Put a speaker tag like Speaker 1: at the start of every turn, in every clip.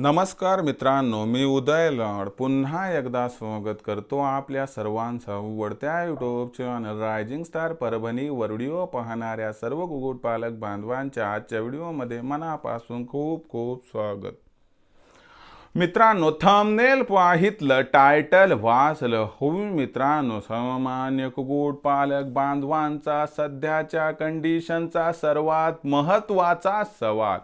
Speaker 1: नमस्कार मित्रांनो मी उदय लॉड. पुन्हा एकदा स्वागत करतो आपल्या सर्वांचं आवडत्या YouTube channel rising star Parbhani वरडिओ video पाहणाऱ्या सर्व कुक्कुटपालक बांधवांच्या आजच्या व्हिडिओमध्ये मनापासून खूप खूप स्वागत. मित्रांनो थंबनेल पाहितलं टायटल वाचलं. होऊन मित्रांनो सामान्य कुक्कुटपालक बांधवांचा सध्याच्या कंडिशनचा सर्वात महत्त्वाचा सवाल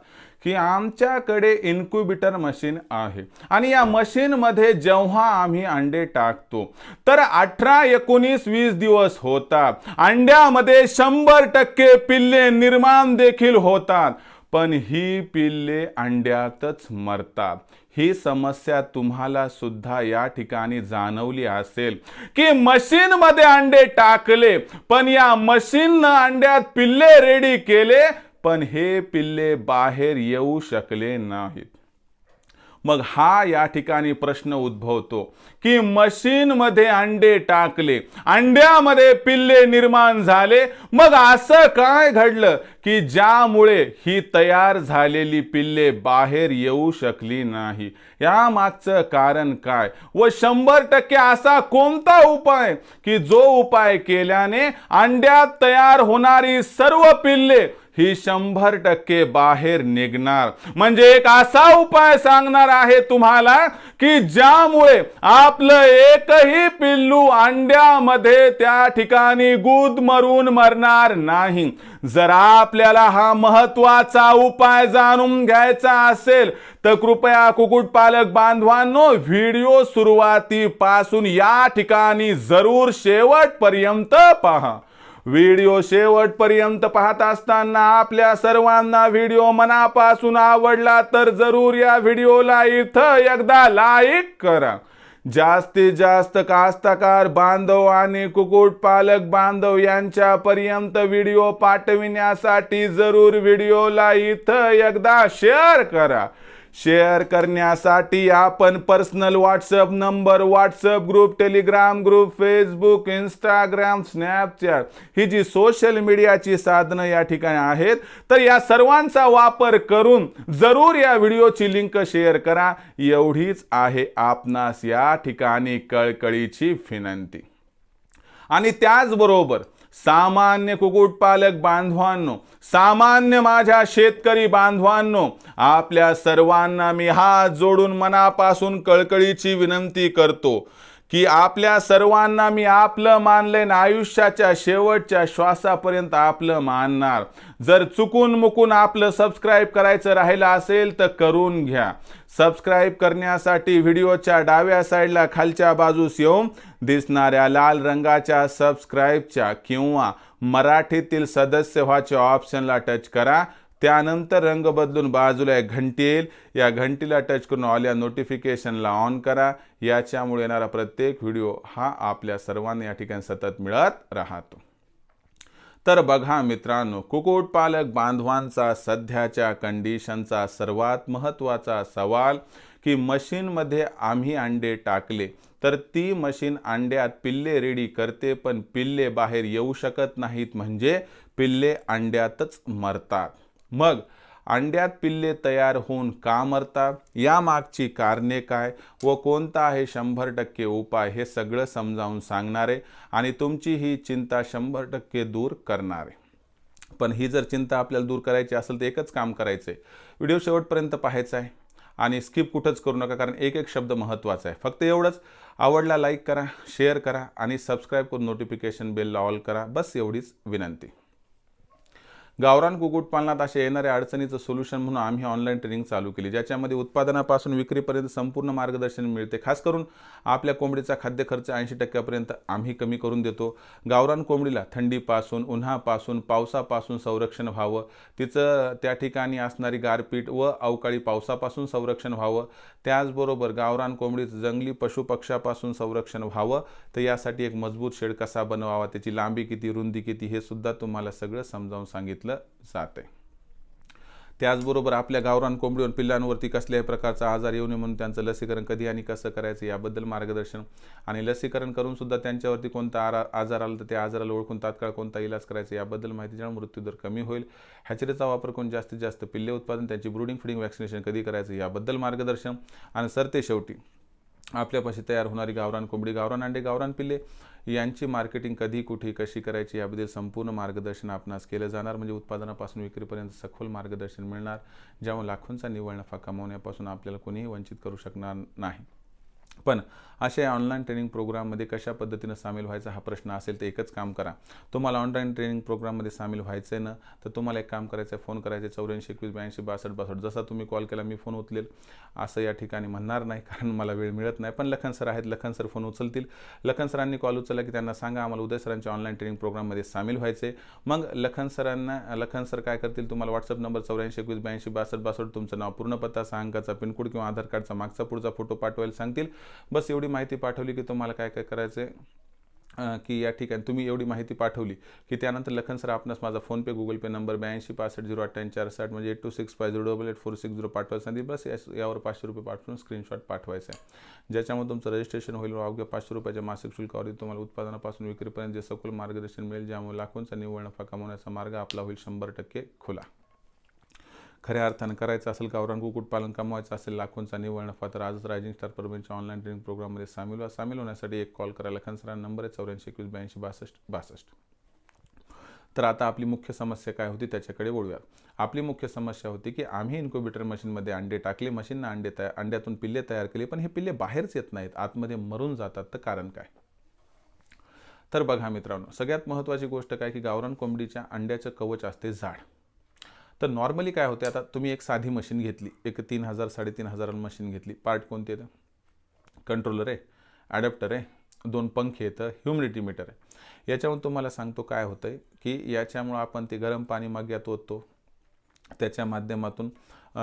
Speaker 1: की आमच्याकडे इन्क्युबेटर मशीन आहे. आणि या मशीनमध्ये जेव्हा आम्ही अंडे टाकतो तर अठरा एकोणीस वीस दिवस होतात. अंड्यामध्ये शंभर टक्के पिल्ले निर्माण देखील होतात. पण ही पिल्ले अंड्यातच मरतात. ही समस्या तुम्हाला सुद्धा या ठिकाणी जाणवली असेल. की मशीन मध्ये अंडे टाकले पण या मशीननं अंड्यात पिल्ले रेडी केले पण हे पिल्ले बाहेर येऊ शकले नाहीत. मग हा या ठिकाणी प्रश्न उद्भवतो की मशीनमध्ये अंडे टाकले अंड्यामध्ये पिल्ले निर्माण झाले मग असं काय घडलं की ज्यामुळे ही तयार झालेली पिल्ले बाहेर येऊ शकली नाही? यामागचं कारण काय? व शंभर टक्के असा कोणता उपाय की जो उपाय केल्याने अंड्यात तयार होणारी सर्व पिल्ले ही शंभर टक्के बाहेर निघणार. म्हणजे एक असा उपाय सांगणार आहे तुम्हाला की ज्यामुळे आपलं एकही पिल्लू अंड्यामध्ये त्या ठिकाणी गुद मरून मरणार नाही. जर आपल्याला हा महत्त्वाचा उपाय जाणून घ्यायचा असेल तर कृपया कुक्कुटपालक बांधवांनो व्हिडिओ सुरुवातीपासून या ठिकाणी जरूर शेवटपर्यंत पहा. व्हिडिओ शेवटपर्यंत पाहत असताना आपल्या सर्वांना व्हिडिओ मनापासून आवडला तर जरूर या व्हिडिओला इथं एकदा लाईक करा. जास्तीत जास्त कास्तकार बांधव आणि कुक्कुटपालक बांधव यांच्यापर्यंत व्हिडिओ पाठविण्यासाठी जरूर व्हिडिओला इथं एकदा शेअर करा. शेअर करण्यासाठी आपण personal WhatsApp number WhatsApp group Telegram group Facebook Instagram Snapchat ही जी सोशल मीडियाची साधनं या ठिकाणी आहेत तर या सर्वांचा वापर करून जरूर या व्हिडिओची लिंक शेअर करा. एवढीच आहे आपणास या ठिकाणी कळकळीची विनंती. आणि त्याचबरोबर सामान्य कुक्कुटपालक बांधवांनो सामान्य माझ्या शेतकरी बांधवांनो आपल्या सर्वांना मी हात जोडून मनापासून कळकळीची विनंती करतो. की आपल्या सर्वांना मी आपलं मानले ना आयुष्याच्या शेवटच्या श्वासापर्यंत आपलं मानणार. जर चुकून मुकून आपलं सबस्क्राईब करायचं राहिलं असेल तर करून घ्या. सबस्क्राईब करण्यासाठी व्हिडिओच्या डाव्या साईडला खालच्या बाजूस येऊन दिसणाऱ्या लाल रंगाच्या सबस्क्राईबच्या किंवा मराठीतील सदस्य व्हाच्या ऑप्शनला टच करा. त्यानंतर रंग बदलून बाजूला एक घंटी येईल. या घंटीला टच करून ऑल या नोटिफिकेशनला ऑन करा. याच्यामुळे येणारा प्रत्येक व्हिडिओ हा आपल्या सर्वांना या ठिकाणी सतत मिळत राहतो. तर बघा मित्रांनो कुक्कुटपालक बांधवांचा सध्याच्या कंडिशनचा सर्वात महत्त्वाचा सवाल की मशीनमध्ये आम्ही अंडे टाकले तर ती मशीन अंड्यात पिल्ले रेडी करते पण पिल्ले बाहेर येऊ शकत नाहीत. म्हणजे पिल्ले अंड्यातच मरतात. मग अंड्यात पिल्ले तयार होऊन का मरतात? या मागची कारणे काय? व कोणता आहे शंभर टक्के उपाय? हे सगळं समजावून सांगणारे आणि तुमची ही चिंता शंभर टक्के दूर करणारे. पण ही जर चिंता आपल्याला दूर करायची असेल तर एकच काम करायचं आहे व्हिडिओ शेवटपर्यंत पाहायचा आहे आणि स्किप कुठंच करू नका कारण एक एक शब्द महत्त्वाचा आहे. फक्त एवढंच. आवडला लाईक करा शेअर करा आणि सबस्क्राईब करून नोटिफिकेशन बेलला ऑल करा. बस एवढीच विनंती. गावरान कुक्कुटपालनात अशा येणाऱ्या अडचणीचं सोल्युशन म्हणून आम्ही ऑनलाईन ट्रेनिंग चालू केली ज्याच्यामध्ये उत्पादनापासून विक्रीपर्यंत संपूर्ण मार्गदर्शन मिळते. खास करून आपल्या कोंबडीचा खाद्य खर्च ऐंशी टक्क्यापर्यंत आम्ही कमी करून देतो. गावरान कोंबडीला थंडीपासून उन्हापासून पावसापासून संरक्षण व्हावं. तिचं त्या ठिकाणी असणारी गारपीट व अवकाळी पावसापासून संरक्षण व्हावं. त्याचबरोबर गावरान कोंबडीचं जंगली पशुपक्ष्यापासून संरक्षण व्हावं. तर यासाठी एक मजबूत शेड कसा बनवावा त्याची लांबी किती रुंदी किती हे सुद्धा तुम्हाला सगळं समजावून सांगितलं. जात आहे त्याचबरोबर आपल्या गावरान कोंबडीवर पिल्लांवरती कसल्याही प्रकारचा आजार येऊ नये म्हणून त्यांचं लसीकरण कधी आणि कसं करायचं याबद्दल मार्गदर्शन आणि लसीकरण करून सुद्धा त्यांच्यावरती कोणता आरा आजार आला तर त्या आजाराला ओळखून तात्काळ कोणता इलाज करायचा याबद्दल माहिती देणं मृत्यूदर कमी होईल. हॅचरीचा वापर करून जास्तीत जास्त पिल्ले उत्पादन त्यांची ब्रुडिंग फिडिंग वॅक्सिनेशन कधी करायचं याबद्दल मार्गदर्शन. आणि सरते शेवटी आपल्यापाशी तयार होणारी गावरान कोंबडी गावरान अंडे गावरान पिल्ले यांची मार्केटिंग कधी कुठे कशी करायची याबद्दल संपूर्ण मार्गदर्शन आपणास केलं जाणार. म्हणजे उत्पादनापासून विक्रीपर्यंत सखोल मार्गदर्शन मिळणार ज्यामुळे लाखोंचा निव्वळ नफा कमावण्यापासून आपल्याला कोणीही वंचित करू शकणार नाही. पण अशा ऑनलाईन ट्रेनिंग प्रोग्राममध्ये कशा पद्धतीनं सामील व्हायचा हा प्रश्न असेल तर एकच काम करा. तुम्हाला ऑनलाईन ट्रेनिंग प्रोग्राममध्ये सामील व्हायचं आहे ना तर तुम्हाला एक काम करायचं आहे फोन करायचे चौऱ्याऐंशी एकवीस ब्याऐंशी बासष्ट बासष्ट. जसा तुम्ही कॉल केला मी फोन उचलेल. असं या ठिकाणी म्हणणार नाही कारण मला वेळ मिळत नाही. पण लखन सर आहेत लखन सर फोन उचलतील. लखन सरांनी कॉल उचलला की त्यांना सांगा आम्हाला उदय सरांच्या ऑनलाईन ट्रेनिंग प्रोग्राममध्ये सामील व्हायचे मग लखन सरांना लखन सर काय करतील? तुम्हाला व्हॉट्सअप नंबर चौऱ्याऐंशी एकवीस ब्याऐंशी बासष्ट बासष्ट तुमचं नाव पूर्ण पत्ता सहा अंकाचा पिनकोड किंवा आधार कार्डचा मागचा पुढचा फोटो पाठवायला सांगतील. बस एवढी माहिती पाठवली की तुम्हाला काय काय करायचं आहे की या ठिकाणी तुम्ही एवढी माहिती पाठवली की त्यानंतर लखन सर आपणास माझा फोनपे गुगल पे नंबर ब्याऐंशी पासष्ट झिरो अठ्ठ्याऐंशी चार साठ म्हणजे eight two six five zero double eight four six zero पाठवायचं आणि बस यावर पाचशे रुपये पाठवून स्क्रीनशॉट पाठवायचं. आहे ज्याच्यामुळे तुमचं रजिस्ट्रेशन होईल. अवघ्या पाचशे रुपयाच्या मासिक शुल्कावर तुम्हाला उत्पादनापासून विक्रीपर्यंत जे सखोल मार्गदर्शन मिळेल ज्यामुळे लाखोंचा निव्वळ नफा कमवण्याचा मार्ग आपला होईल. शंभर टक्के खुला. खऱ्या अर्थानं करायचं असेल गावरान कुक्कुटपालन कमवायचं असेल लाखोंचा निव्वळ नफा तर आजच रायजिंग स्टार परभणीच्या ऑनलाईन ट्रेनिंग प्रोग्राममध्ये सामील व्हा. सामील होण्यासाठी एक कॉल करायला खनसरा नंबर आहे चौऱ्याऐंशी एकवीस ब्याऐंशी बासष्ट बासष्ट. तर आता आपली मुख्य समस्या काय होती त्याच्याकडे वळूयात. आपली मुख्य समस्या होती की आम्ही इन्क्युबेटर मशीनमध्ये अंडे टाकले मशीननं अंडे तयार अंड्यातून पिल्ले तयार केले पण हे पिल्ले बाहेरच येत नाहीत. आतमध्ये मरून जातात तर कारण काय? तर बघा मित्रांनो सगळ्यात महत्त्वाची गोष्ट काय की गावरान कोंबडीच्या अंड्याचं कवच असते झाड. तर नॉर्मली काय होते आता तुम्ही एक साधी मशीन घेतली एक तीन हजार साडेतीन हजार मशीन घेतली. पार्ट कोणते येतं कंट्रोलर आहे ॲडॅप्टर आहे दोन पंखे येतं ह्युमिडिटी मीटर आहे. याच्यावरून तुम्हाला सांगतो काय होतं आहे की याच्यामुळं आपण ते गरम पाणी माग्यात ओततो. त्याच्या माध्यमातून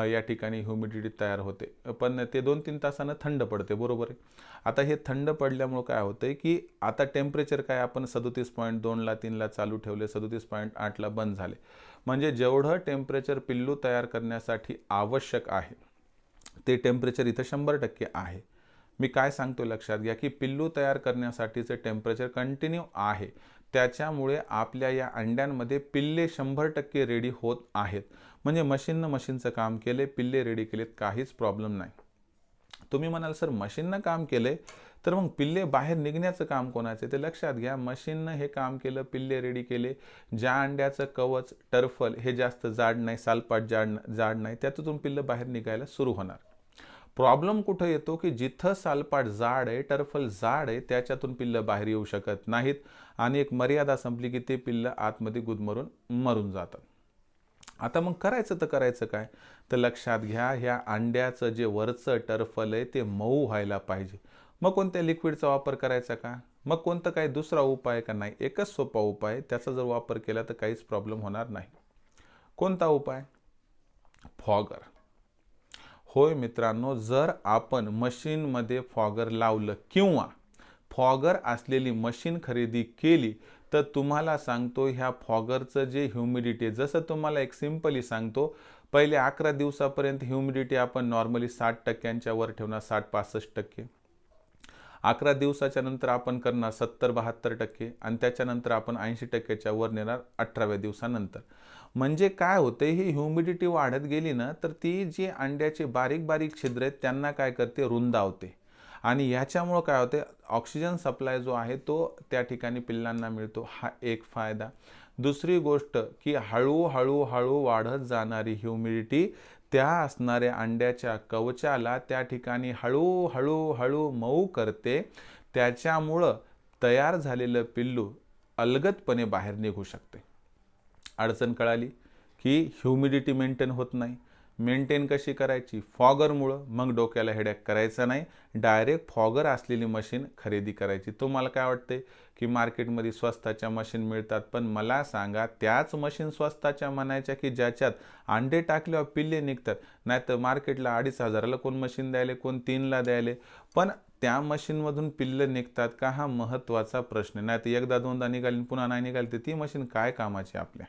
Speaker 1: या ठिकाणी ह्युमिडिटी तयार होते. पण ते दोन तीन तासानं थंड पडते बरोबर आहे? आता हे थंड पडल्यामुळं काय होतं आहे की आता टेम्परेचर काय आपण सदोतीस पॉईंट दोनला तीनला चालू ठेवले सदोतीस पॉईंट आठला बंद झाले. म्हणजे जेवढं टेम्परेचर पिल्लू तयार करण्यासाठी आवश्यक आहे ते टेम्परेचर इथं शंभर टक्के आहे. मी काय सांगतो लक्षात घ्या की पिल्लू तयार करण्यासाठीचं टेम्परेचर कंटिन्यू आहे. त्याच्यामुळे आपल्या या अंड्यांमध्ये पिल्ले शंभर टक्के रेडी होत आहेत. म्हणजे मशीननं मशीनचं काम केले पिल्ले रेडी केलेत काहीच प्रॉब्लेम नाही. तुम्ही म्हणाल सर मशीननं काम केले तर मग पिल्ले बाहेर निघण्याचं काम कोणाचं ते लक्षात घ्या. मशीननं हे काम केलं पिल्ले रेडी केले. ज्या अंड्याचं कवच टर्फल हे जास्त जाड नाही सालपाट जाड जाड नाही त्यातून पिल्लं बाहेर निघायला सुरू होणार. प्रॉब्लेम कुठं येतो की जिथं सालपाट जाड आहे टर्फल जाड आहे त्याच्यातून पिल्लं बाहेर येऊ शकत नाहीत. आणि एक मर्यादा संपली की ते पिल्लं आतमध्ये गुदमरून मरून जातात. आता मग करायचं तर करायचं काय? तर लक्षात घ्या ह्या अंड्याचं जे वरचं टर्फल आहे ते मऊ व्हायला पाहिजे. मग कोणत्या लिक्विडचा वापर करायचा का? मग कोणतं काही दुसरा उपाय का नाही? एकच सोपा उपाय त्याचा जर वापर केला तर काहीच प्रॉब्लेम होणार नाही. कोणता उपाय? फॉगर. होय मित्रांनो जर आपण मशीनमध्ये फॉगर लावलं किंवा फॉगर असलेली मशीन खरेदी केली तर तुम्हाला सांगतो ह्या फॉगरचं जे ह्युमिडिटी जसं तुम्हाला एक सिम्पली सांगतो पहिले अकरा दिवसापर्यंत ह्युमिडिटी आपण नॉर्मली साठ टक्क्यांच्या वर ठेवणार साठ पासष्ट टक्के. अकरा दिवसाच्या नंतर आपण करणार सत्तर बहात्तर टक्के आणि त्याच्यानंतर आपण ऐंशी टक्क्याच्या वर नेणार अठराव्या दिवसानंतर. म्हणजे काय होते ही ह्युमिडिटी वाढत गेली ना तर ती जी अंड्याचे बारीक बारीक छिद्र आहेत त्यांना काय करते? रुंदावते. आणि ह्याच्यामुळं काय होते ऑक्सिजन सप्लाय जो आहे तो त्या ठिकाणी पिल्लांना मिळतो. हा एक फायदा. दुसरी गोष्ट की हळूहळू हळू वाढत जाणारी ह्युमिडिटी त्या असणाऱ्या अंड्याच्या कवचाला त्या ठिकाणी हळूहळू हळू मऊ करते. त्याच्यामुळं तयार झालेलं पिल्लू अलगदपणे बाहेर निघू शकते. अडचण कळाली की ह्युमिडिटी मेंटेन होत नाही. मेंटेन कशी करायची? फॉगरमुळं मग डोक्याला हेडॅक करायचा नाही. डायरेक्ट फॉगर असलेली मशीन खरेदी करायची. तुम्हाला काय वाटते की मार्केटमध्ये स्वस्ताच्या मशीन मिळतात पण मला सांगा त्याच मशीन स्वस्ताच्या म्हणायच्या की ज्याच्यात अंडे टाकल्यावर पिल्ले निघतात? नाही तर मार्केटला अडीच हजाराला कोण मशीन द्यायले कोण तीनला द्यायले? पण त्या मशीनमधून पिल्लं निघतात का? हा महत्त्वाचा प्रश्न नाही तर एकदा दोनदा निघाली पुन्हा नाही निघाली तर ती मशीन काय कामाची आपल्या?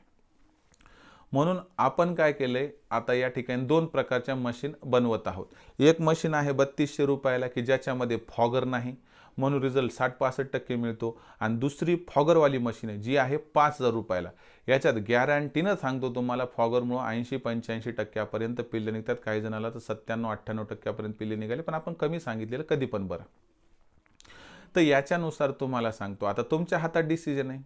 Speaker 1: म्हणून आपण काय केले? आता या ठिकाणी दोन प्रकारच्या मशीन बनवत आहोत. एक मशीन आहे बत्तीसशे रुपयाला की ज्याच्यामध्ये फॉगर नाही म्हणून रिझल्ट साठ पासष्ट टक्के मिळतो. आणि दुसरी फॉगरवाली मशीन आहे जी आहे पाच हजार रुपयाला. याच्यात गॅरंटीनं सांगतो तुम्हाला फॉगरमुळं ऐंशी पंच्याऐंशी टक्क्यापर्यंत पिल्ले निघतात. काही जणाला तर सत्त्याण्णव अठ्ठ्याण्णव टक्क्यापर्यंत पिल्ले निघाले पण आपण कमी सांगितलेलं कधी पण बरं. तर याच्यानुसार तुम्हाला सांगतो. आता तुमच्या हातात डिसिजन आहे.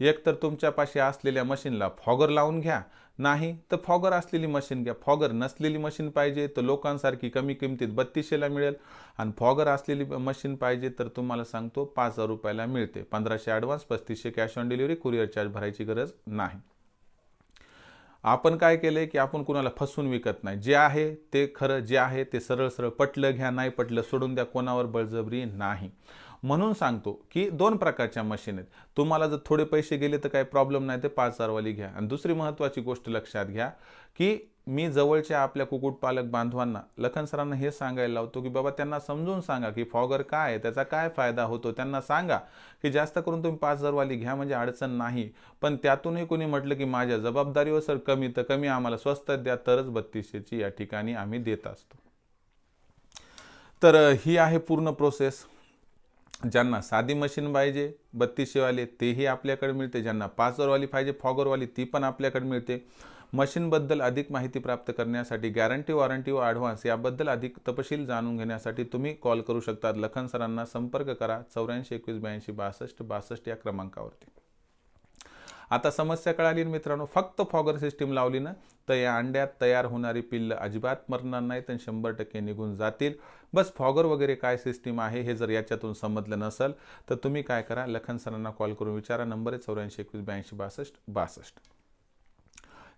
Speaker 1: एक तर तुमच्यापाशी असलेल्या मशीनला फॉगर लावून घ्या. नाही तर फॉगर असलेली मशीन घ्या. फॉगर नसलेली मशीन पाहिजे तर लोकांसारखी कमी किमतीत बत्तीसशेला मिळेल. आणि फॉगर असलेली मशीन पाहिजे तर तुम्हाला सांगतो पाच हजार रुपयाला मिळते. पंधराशे ॲडव्हान्स पस्तीसशे cash on delivery courier charge भरायची गरज नाही. आपण काय केलंय की आपण कुणाला फसवून विकत नाही. जे आहे ते खरं जे आहे ते सरळ सरळ पटलं घ्या नाही पटलं सोडून द्या कोणावर बळजबरी नाही. म्हणून सांगतो की दोन प्रकारच्या मशीन आहेत. तुम्हाला जर थोडे पैसे गेले तर काही प्रॉब्लेम नाही ते पाच हजारवाली घ्या. आणि दुसरी महत्त्वाची गोष्ट लक्षात घ्या की मी जवळच्या आपल्या कुक्कुटपालक बांधवांना लखन सरांना हे सांगायला लावतो की बाबा त्यांना समजून सांगा की फॉगर काय आहे त्याचा काय फायदा होतो. त्यांना सांगा की जास्त करून तुम्ही पाच हजारवाली घ्या म्हणजे अडचण नाही. पण त्यातूनही कोणी म्हटलं की माझ्या जबाबदारीवर सर कमी तर कमी आम्हाला स्वस्त द्या तरच बत्तीसशेची या ठिकाणी आम्ही देत असतो. तर ही आहे पूर्ण प्रोसेस ज्यांना साधी मशीन पाहिजे बत्तीसशेवाले तेही आपल्याकडे मिळते. ज्यांना पाचवरवाली पाहिजे फॉगरवाली ती पण आपल्याकडे मिळते. मशीनबद्दल अधिक माहिती प्राप्त करण्यासाठी गॅरंटी वॉरंटी व ॲडव्हान्स याबद्दल अधिक तपशील जाणून घेण्यासाठी तुम्ही कॉल करू शकता लखन सरांना संपर्क करा. चौऱ्याऐंशी एकवीस ब्याऐंशी बासष्ट बासष्ट या क्रमांकावरती. आता समस्या कळाली मित्रांनो फक्त फॉगर सिस्टीम लावली ना तर या अंड्यात तयार होणारी पिल्ल अजिबात मरणार नाही तर शंभर टक्के निघून जातील. बस फॉगर वगैरे काय सिस्टीम आहे हे जर याच्यातून समजलं नसेल तर तुम्ही काय करा लखन सरांना कॉल करून विचारा. नंबर आहे चौऱ्याऐंशी एकवीस ब्याऐंशी बासष्ट बासष्ट.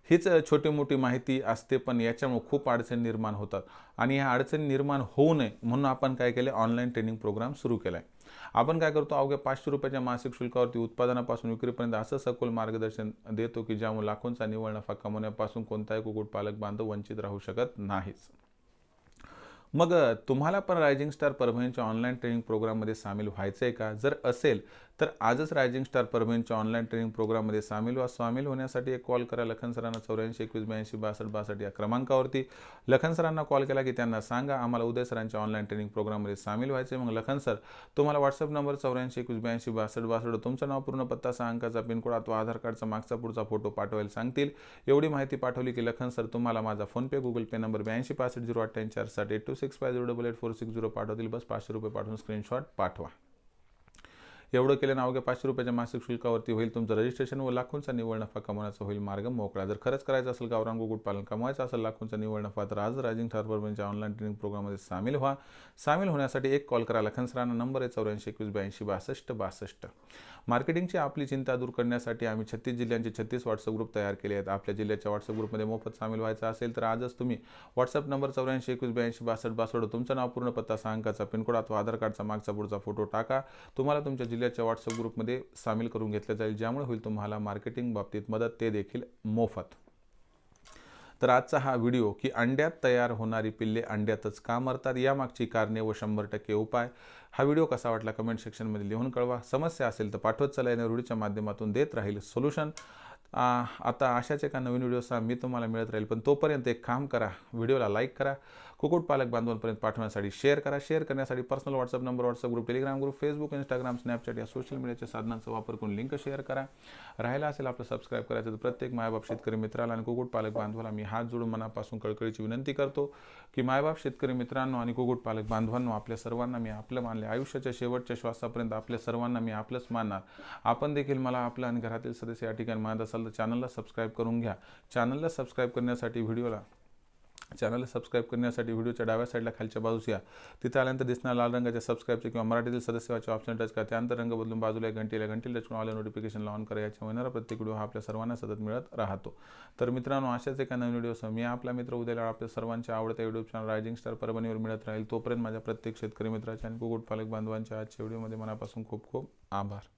Speaker 1: हीच छोटी मोठी माहिती असते पण याच्यामुळे खूप अडचणी निर्माण होतात. आणि ह्या अडचणी निर्माण होऊ नये म्हणून आपण काय केलं ऑनलाईन ट्रेनिंग प्रोग्राम सुरू केला आहे आपण काय करतो अवघ्या पाचशे रुपयाच्या मासिक शुल्कावरती उत्पादनापासून विक्रीपर्यंत असं सखोल मार्गदर्शन देतो की ज्यामुळे लाखोंचा निवळ नफा कमवण्यापासून कोणताही कुक्कुटपालक बांधव वंचित राहू शकत नाहीच मग तुम्हाला पण रायझिंग स्टार परभणीच्या ऑनलाईन ट्रेनिंग प्रोग्राममध्ये सामील व्हायचं आहे का? जर असेल तर आजच रायझिंग स्टार परभणीच्या ऑनलाईन ट्रेनिंग प्रोग्राममध्ये सामील व्हा. सामील होण्यासाठी एक कॉल करा लखन सरांना चौऱ्याऐंशी एकवीस ब्याऐंशी बासष्ट बासष्ट या क्रमांकावरती. लखन सरांना कॉल केला की त्यांना सांगा आम्हाला उदय सरांच्या ऑनलाईन ट्रेनिंग प्रोग्राममध्ये सामील व्हायचे मग लखन सर तुम्हाला व्हॉट्सअप नंबर चौऱ्याऐंशी एकवीस ब्याऐंशी बासष्ट बासष्ट तुमचं नाव पूर्ण पत्ता सहा अंकाचा पिनकोड अथवा आधार कार्डचा मागचा पुढचा फोटो पाठवायला सांगतील. एवढी माहिती पाठवली की लखन सर तुम्हाला माझा फोनपे गुगल पे नंबर ब्याऐंशी पासष्ट झिरो अठ्ठ्याऐंशी चार साठ eight two six five zero double eight four six zero पाठवतील. बस पाचशे रुपये पाठवून स्क्रीनशॉट पाठवा. एवढं केल्यानं अवघ्या पाचशे रुपयाच्या मासिक शुल्कावरती होईल तुमचं रजिस्ट्रेशन व लाखोंचा निव्वळ नफा कमवण्याचा होईल मार्ग मोकळा. जर खरंच करायचं असेल गावरान कुक्कुटपालन कमवायचं असेल लाखोंचा निव्वळ नफा तर आज रायझिंग ठारबर्बनच्या ऑनलाईन ट्रेनिंग प्रोग्राममध्ये सामील व्हा. सामील होण्यासाठी एक कॉल करा. लखनसरांना नंबर आहे चौऱ्याऐंशी एकवीस ब्याऐंशी बासष्ट बासष्ट. मार्केटिंगची आपली चिंता दूर करण्यासाठी आम्ही छत्तीस जिल्ह्यांचे छत्तीस व्हॉट्सअप ग्रुप तयार केले आहेत. आपल्या जिल्ह्याच्या व्हॉट्सअप ग्रुपमध्ये मोफत सामील व्हायचं असेल तर आजच तुम्ही व्हॉट्सअप नंबर चौऱ्याऐंशी एकवीस ब्याऐंशी बासष्ट बासष्ट तुमचं नाव पूर्ण पत्ता सहा पिनकोड अथवा आधार कार्डचा मागचा पुढचा फोटो टाका. तुम्हाला तुमच्या जिल्ह्याच्या व्हॉट्सअप ग्रुपमध्ये सामील करून घेतलं जाईल ज्यामुळे होईल तुम्हाला मार्केटिंग बाबतीत मदत. ते देखील मोफत. तर आजचा हा व्हिडिओ की अंड्यात तयार होणारी पिल्ले अंड्यातच का मरतात यामागची कारणे व शंभर टक्के उपाय. हा व्हिडिओ कसा वाटला कमेंट सेक्शनमध्ये लिहून कळवा. समस्या असेल तर पाठवत चला. या रूढीच्या माध्यमातून देत राहील सोल्युशन. आता अशाच एका नवीन व्हिडिओचा मी तुम्हाला मिळत राहील पण तोपर्यंत एक काम करा. व्हिडिओला लाईक करा. कुक्कुटपालक बांधवांपर्यंत पाठवण्यासाठी शेअर करा. शेअर करण्यासाठी personal WhatsApp number WhatsApp group Telegram group Facebook Instagram Snapchat या सोशल मीडियाच्या साधनांचा वापर करून लिंक शेअर करा. राहिला असेल आपलं सबस्क्राईब करायचं तर प्रत्येक मायबाप शेतकरी मित्राला आणि कुक्कुटपालक बांधवाला मी हात जोडून मनापासून कळकळीची विनंती करतो की मायबाप शेतकरी मित्रांनो आणि कुक्कुटपालक बांधवांनो आपल्या सर्वांना मी आपलं मानले. आयुष्याच्या शेवटच्या श्वासापर्यंत आपल्या सर्वांना मी आपलंच मानणार. आपण देखील मला आपलं आणि घरातील सदस्य या ठिकाणी मानत असाल तर चॅनलला सबस्क्राईब करून घ्या. चॅनलला सबस्क्राईब करण्यासाठी व्हिडिओला चॅनलला सबस्क्राईब करण्यासाठी व्हिडिओच्या डाव्या साईडला खालच्या बाजूस या. तिथे आल्यानंतर दिसणार लाल रंगाच्या सबस्क्राईबचे किंवा मराठीतील सदस्याचे ऑप्शन टच करा. त्यानंतर रंग बदलून बाजूला घंटीला घंटीला टच करून ऑल नोटिफिकेशन ऑन करा. याच्या होणारा प्रत्येक व्हिडिओ हा आपल्या सर्वांना सतत मिळत राहतो. तर मित्रांनो अशाच एका नवीन व्हिडिओसह मी आपला मित्र उद्याला आपल्या सर्वांच्या आवडत्या युट्यूब चॅनल रायझिंग स्टार परभणीवर मिळत राहील. तोपर्यंत माझ्या प्रत्येक शेतकरी मित्राच्या आणि कुकुट पालक बांधवांच्या आजच्या व्हिडिओमध्ये मनापासून खूप खूप आभार.